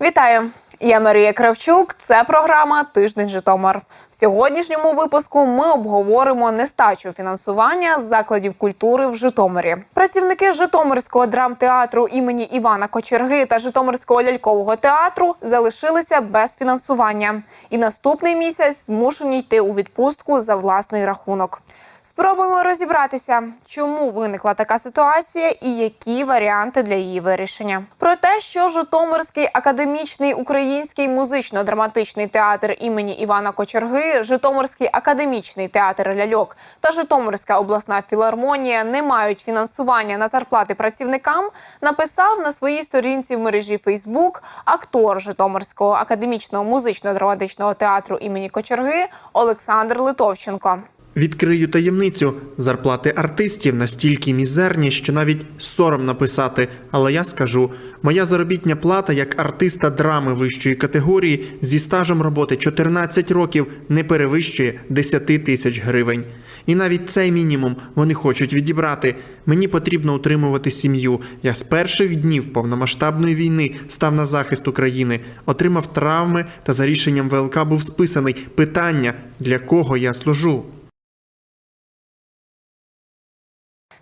Вітаю! Я Марія Кравчук. Це програма Тиждень Житомир. В сьогоднішньому випуску ми обговоримо нестачу фінансування закладів культури в Житомирі. Працівники Житомирського драмтеатру імені Івана Кочерги та Житомирського лялькового театру залишилися без фінансування і наступний місяць змушені йти у відпустку за власний рахунок. Спробуємо розібратися, чому виникла така ситуація і які варіанти для її вирішення. Про те, що Житомирський академічний український музично-драматичний театр імені Івана Кочерги, Житомирський академічний театр ляльок та Житомирська обласна філармонія не мають фінансування на зарплати працівникам, написав на своїй сторінці в мережі Фейсбук актор Житомирського академічного музично-драматичного театру імені Кочерги Олександр Литовченко. Відкрию таємницю. Зарплати артистів настільки мізерні, що навіть сором написати. Але я скажу: моя заробітня плата як артиста драми вищої категорії зі стажем роботи 14 років не перевищує 10 тисяч гривень. І навіть цей мінімум вони хочуть відібрати. Мені потрібно утримувати сім'ю. Я з перших днів повномасштабної війни став на захист України, отримав травми та за рішенням ВЛК був списаний. Питання для кого я служу.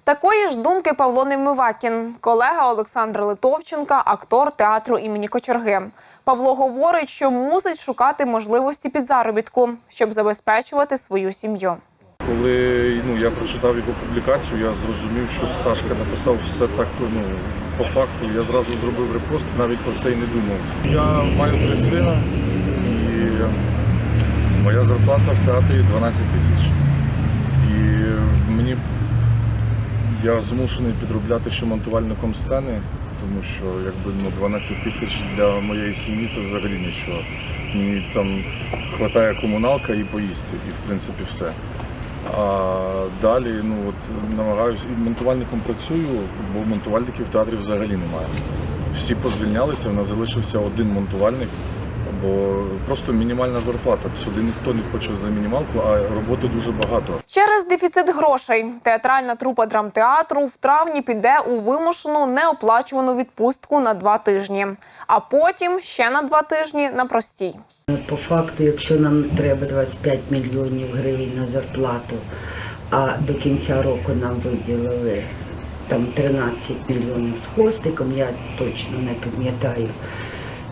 Такої ж думки Павло Немивакін, колега Олександра Литовченка, актор театру імені Кочерги. Павло говорить, що мусить шукати можливості підзаробітку, щоб забезпечувати свою сім'ю. Коли ну, я прочитав його публікацію, я зрозумів, що Сашка написав все так ну, по факту. Я зразу зробив репост, навіть про це і не думав. Я маю три сина і моя зарплата в театрі 12 тисяч. І я змушений підробляти ще монтувальником сцени, тому що якби ну, 12 тисяч для моєї сім'ї це взагалі нічого. Мені там вистачає комуналка і поїсти, і в принципі все. А далі ну от намагаюся і монтувальником працюю, бо монтувальників в театрі взагалі немає. Всі позвільнялися, в нас залишився один монтувальник, бо просто мінімальна зарплата. Сюди ніхто не хоче за мінімалку, а роботи дуже багато. Через дефіцит грошей театральна трупа драмтеатру в травні піде у вимушену неоплачувану відпустку на два тижні, а потім ще на два тижні на простій. По факту, якщо нам треба 25 мільйонів гривень на зарплату, а до кінця року нам виділили там 13 мільйонів з хвостиком, я точно не пам'ятаю.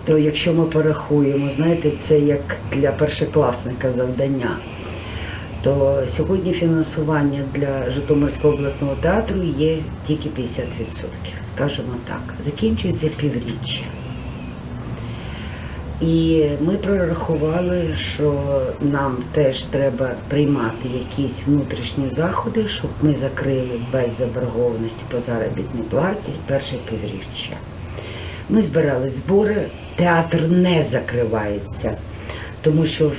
То якщо ми порахуємо, знаєте, це як для першокласника завдання. То сьогодні фінансування для Житомирського обласного театру є тільки 50%, скажімо так. Закінчується півріччя. І ми прорахували, що нам теж треба приймати якісь внутрішні заходи, щоб ми закрили без заборгованості по заробітній платі перше півріччя. Ми збирали збори, театр не закривається, тому що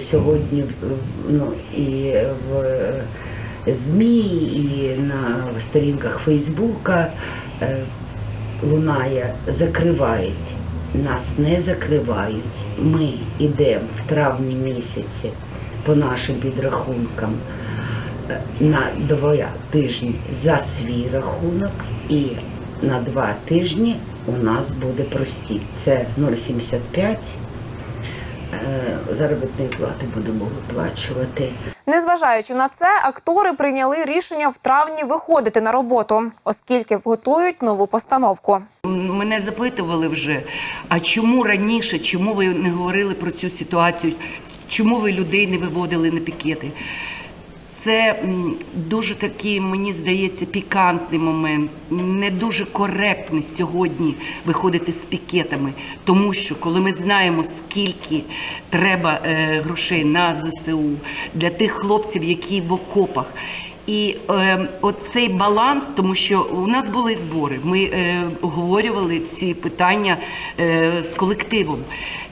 сьогодні ну, і в ЗМІ, і на сторінках Фейсбука е, лунає закривають. Нас не закривають. Ми йдемо в травні місяці по нашим підрахункам е, на два тижні за свій рахунок, і на два тижні у нас буде прості. Це 0,75 е, заробітної плати будемо виплачувати. Незважаючи на це, актори прийняли рішення в травні виходити на роботу, оскільки готують нову постановку. Мене запитували вже, а чому раніше, чому ви не говорили про цю ситуацію, чому ви людей не виводили на пікети? Це дуже такий, мені здається, пікантний момент. Не дуже коректно сьогодні виходити з пікетами, тому що коли ми знаємо, скільки треба е, грошей на ЗСУ для тих хлопців, які в окопах. І е, оцей баланс, тому що у нас були збори, ми е, обговорювали ці питання е, з колективом.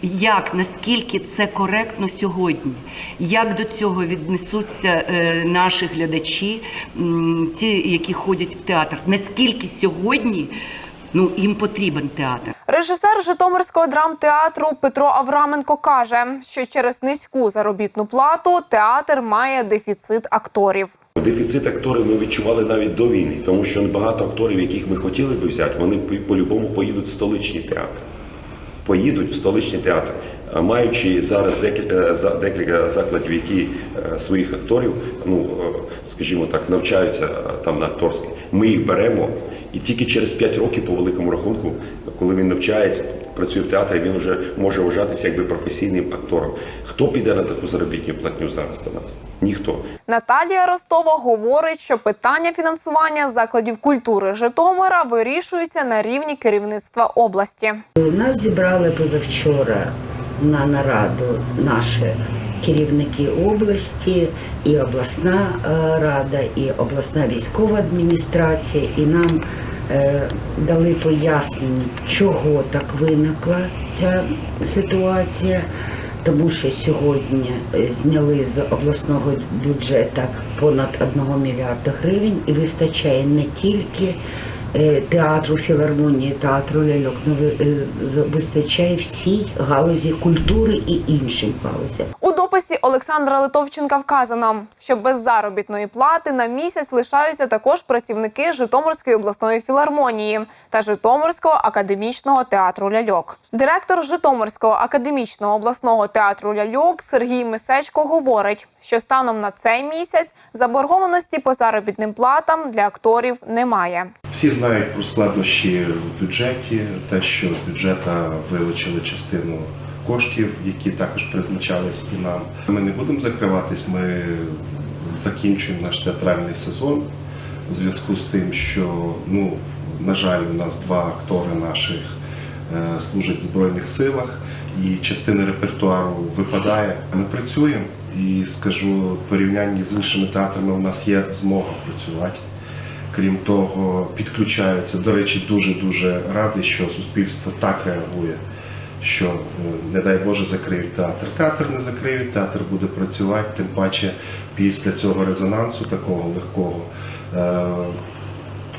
Як наскільки це коректно сьогодні? Як до цього віднесуться е, наші глядачі, м, ті, які ходять в театр? Наскільки сьогодні ну їм потрібен театр? Режисер Житомирського драмтеатру Петро Авраменко каже, що через низьку заробітну плату театр має дефіцит акторів. Дефіцит акторів ми відчували навіть до війни, тому що багато акторів, яких ми хотіли би взяти, вони по- по-любому поїдуть в столичні театри. Поїдуть в столичні театри. Маючи зараз декілька, за- декілька закладів, які е, своїх акторів, ну е, скажімо так, навчаються е, там на акторській, ми їх беремо, і тільки через 5 років, по великому рахунку, коли він навчається, працює в театрі, він вже може вважатися якби професійним актором. Хто піде на таку заробітну платню зараз до нас? Ніхто. Наталія Ростова говорить, що питання фінансування закладів культури Житомира вирішується на рівні керівництва області. Нас зібрали позавчора на нараду наші керівники області, і обласна е, рада, і обласна військова адміністрація, і нам е, дали пояснення, чого так виникла ця ситуація. Тому що сьогодні е, зняли з обласного бюджету понад 1 мільярда гривень і вистачає не тільки театру філармонії, театру ляльок, ну, вистачає всій галузі культури і іншим галузям. Дописі Олександра Литовченка вказано, що без заробітної плати на місяць лишаються також працівники Житомирської обласної філармонії та Житомирського академічного театру ляльок. Директор Житомирського академічного обласного театру ляльок Сергій Мисечко говорить, що станом на цей місяць заборгованості по заробітним платам для акторів немає. Всі знають про складнощі в бюджеті, те, що з бюджету вилучили частину коштів, які також призначались і нам. Ми не будемо закриватись, ми закінчуємо наш театральний сезон у зв'язку з тим, що, ну, на жаль, у нас два актори наших е, служать в Збройних силах, і частина репертуару випадає. Ми працюємо і скажу, в порівнянні з іншими театрами у нас є змога працювати. Крім того, підключаються. До речі, дуже дуже радий, що суспільство так реагує, що е, не дай Боже закриють театр. Театр не закриють, театр буде працювати. Тим паче після цього резонансу такого легкого. е,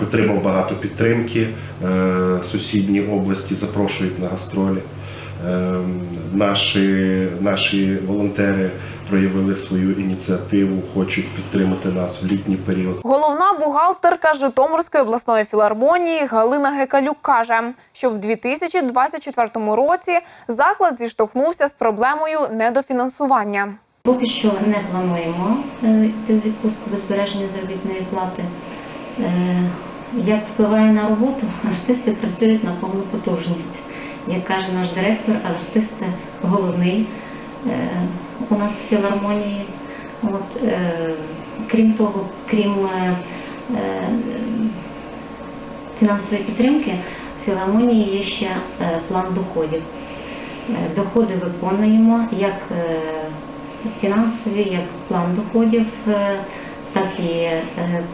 Отримав багато підтримки. е, Сусідні області запрошують на гастролі. Е, Наші, наші волонтери проявили свою ініціативу, хочуть підтримати нас в літній період. Головна бухгалтерка Житомирської обласної філармонії Галина Гекалюк каже, що в 2024 році заклад зіштовхнувся з проблемою недофінансування. Поки що не плануємо е, йти у відпустку без збереження заробітної плати. Е, Як впливає на роботу, артисти працюють на повну потужність. Як каже наш директор, артист це головний е, у нас в філармонії. От, е, крім того, крім е, фінансової підтримки, в філармонії є ще план доходів. Доходи виконуємо як фінансові, як план доходів, так і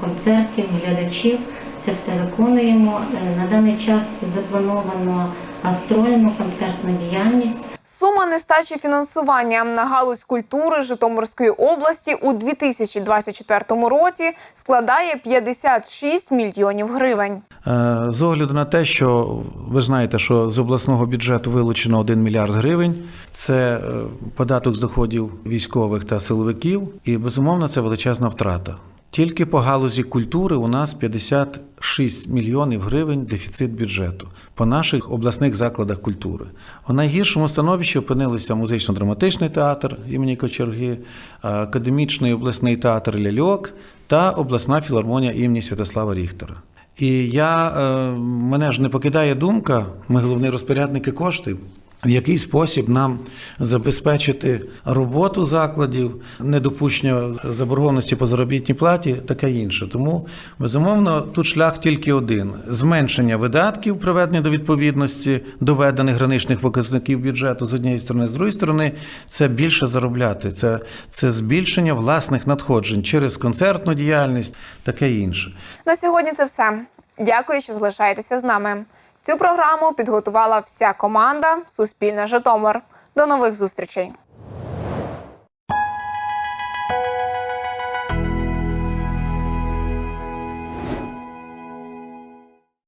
концертів, глядачів. Це все виконуємо. На даний час заплановано гастрольну концертну діяльність. Сума нестачі фінансування на галузь культури Житомирської області у 2024 році складає 56 мільйонів гривень. Е, З огляду на те, що ви знаєте, що з обласного бюджету вилучено 1 мільярд гривень, це е, податок з доходів військових та силовиків, і безумовно це величезна втрата. Тільки по галузі культури у нас 56 мільйонів гривень дефіцит бюджету по наших обласних закладах культури. У найгіршому становищі опинилися музично-драматичний театр імені Кочерги, академічний обласний театр Ляльок та обласна філармонія імені Святослава Ріхтера. І я, е, мене ж не покидає думка, ми головні розпорядники коштів, в який спосіб нам забезпечити роботу закладів, недопущення заборгованості по заробітній платі, таке інше. Тому, безумовно, тут шлях тільки один: зменшення видатків, приведення до відповідності доведених граничних показників бюджету з однієї сторони, з другої сторони, це більше заробляти, це, це збільшення власних надходжень через концертну діяльність, таке інше. На сьогодні це все. Дякую, що залишаєтеся з нами. Цю програму підготувала вся команда Суспільне Житомир. До нових зустрічей.